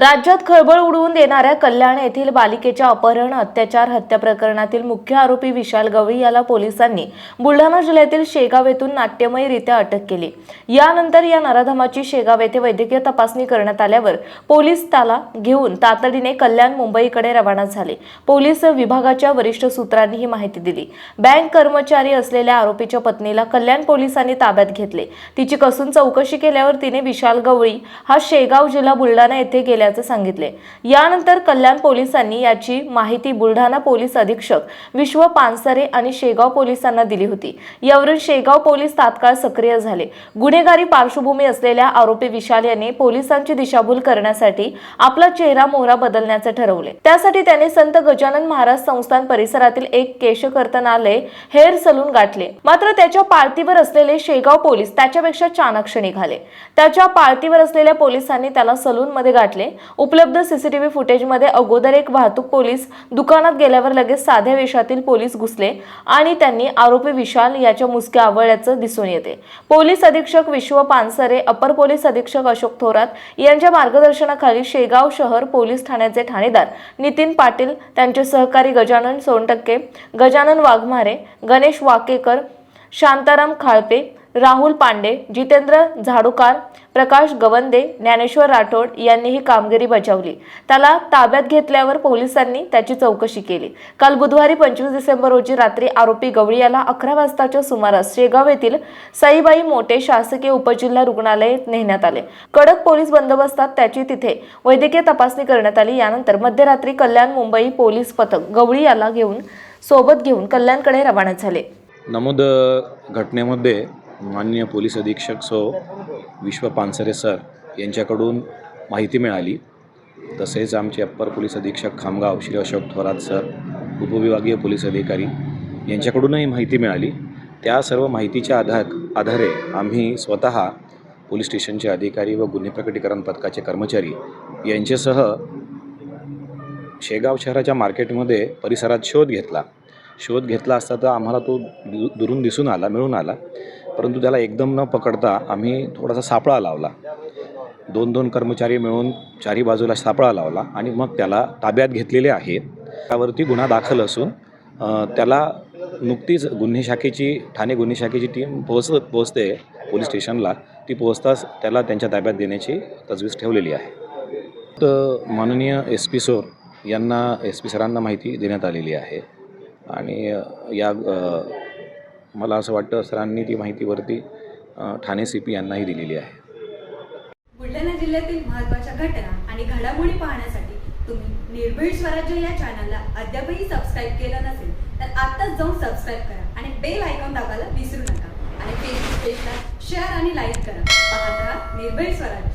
राज्यात खळबळ उडवून देणाऱ्या कल्याण येथील बालिकेच्या अपहरण अत्याचार हत्या प्रकरणातील मुख्य आरोपी विशाल गवळी याला पोलिसांनी बुलढाणा जिल्ह्यातील शेगाव येथून नाट्यमयरित्या अटक केली. यानंतर या नराधमाची शेगाव येथे वैद्यकीय तपासणी करण्यात आल्यावर पोलीस त्याला घेऊन तातडीने कल्याण मुंबईकडे रवाना झाले. पोलीस विभागाच्या वरिष्ठ सूत्रांनी ही माहिती दिली. बँक कर्मचारी असलेल्या आरोपीच्या पत्नीला कल्याण पोलिसांनी ताब्यात घेतले. तिची कसून चौकशी केल्यावर तिने विशाल गवळी हा शेगाव जिल्हा बुलढाणा येथे गेल्या असल्याचे सांगितले. यानंतर कल्याण पोलिसांनी याची माहिती बुलढाणा पोलीस अधीक्षक विश्व पानसरे आणि शेगाव पोलिसांना दिली होती. यावरून शेगाव पोलीस तात्काळ सक्रिय झाले. गुन्हेगारी पार्श्वभूमी असलेल्या आरोपी विशाल याने पोलिसांची दिशाभूल करण्यासाठी आपला चेहरा मोहरा बदलण्याचे ठरवले. त्यासाठी त्याने संत गजानन महाराज संस्थान परिसरातील एक केशकर्तनालय हेअर सलून गाठले. मात्र त्याच्या पाळतीवर असलेले शेगाव पोलीस त्याच्यापेक्षा चाणक्ष निघाले. त्याच्या पाळतीवर असलेल्या पोलिसांनी त्याला सलून मध्ये गाठले. उपलब्ध सीसीटीव्ही फुटेजमध्ये अगोदर एक वाहतूक पोलीस दुकानात गेल्यावर लगेच साध्या वेशातील पोलीस घुसले आणि त्यांनी आरोपी विशाल याच्या मुसक्या आवळल्याचं दिसून येते. पोलीस अधीक्षक विश्व पानसरे अपर पोलीस अधीक्षक अशोक थोरात यांच्या मार्गदर्शनाखाली शेगाव शहर पोलीस ठाण्याचे ठाणेदार नितीन पाटील त्यांचे सहकारी गजानन सोनटक्के गजानन वाघमारे गणेश वाकेकर शांताराम खाळपे राहुल पांडे जितेंद्र झाडूकार प्रकाश गवंदे ज्ञानेश्वर राठोड यांनी ही कामगिरी बजावली. त्याला ताब्यात घेतल्यावर पोलिसांनी त्याची चौकशी केली. काल बुधवारी पंचवीस डिसेंबर रोजी रात्री आरोपी गवळी याला अकरा वाजताच्या सुमारास शेगाव येथील साईबाई मोठे शासकीय उपजिल्हा रुग्णालयात नेण्यात आले. कडक पोलीस बंदोबस्तात त्याची तिथे वैद्यकीय तपासणी करण्यात आली. यानंतर मध्यरात्री कल्याण मुंबई पोलीस पथक गवळी याला घेऊन सोबत घेऊन कल्याणकडे रवाना झाले. नमूद घटनेमध्ये माननीय पोलीस अधीक्षक सो विश्व पानसरे सर यांच्याकडून माहिती मिळाली. तसेच आमचे अप्पर पोलीस अधीक्षक खामगाव श्री अशोक थोरात सर उपविभागीय पोलीस अधिकारी यांच्याकडूनही माहिती मिळाली. त्या सर्व माहितीच्या आधार आधारे आम्ही स्वतः पोलीस स्टेशनचे अधिकारी व गुन्हे प्रकटीकरण पथकाचे कर्मचारी यांच्यासह शेगाव शहराच्या मार्केटमध्ये परिसरात शोध घेतला. शोध घेतला असता तर आम्हाला तो दु दुरून दिसून आला मिळून आला. परंतु त्याला एकदम न पकडता आम्ही थोडासा सापळा लावला. दोन दोन कर्मचारी मिळून चारी बाजूला सापळा लावला आणि मग त्याला ताब्यात घेतलेले आहे त्यावरती गुन्हा दाखल असून त्याला नुकतीच गुन्हे शाखेची ठाणे गुन्हे शाखेची टीम पोहोच पोहोचते पोलीस स्टेशनला. ती पोहोचताच त्याला त्यांच्या ताब्यात देण्याची तजवीज ठेवलेली आहे. तर माननीय एस पी सोर यांना एस पी सरांना माहिती देण्यात आलेली आहे. आणि या मला असं वाटतं सरांनी ती माहितीवरती ठाणे सी पी यांनाही दिलेली आहे. बुलढाणा जिल्ह्यातील महत्त्वाच्या घटना आणि घडामोडी पाहण्यासाठी तुम्ही निर्भीड स्वराज्य या चॅनलला अद्यापही सबस्क्राईब केलं नसेल तर आत्ताच जाऊन सबस्क्राईब करा आणि बेल आयकॉन दाबायला विसरू नका. आणि फेसबुक पेजला शेअर आणि लाईक करा. पाहत राहा निर्भीड स्वराज्य.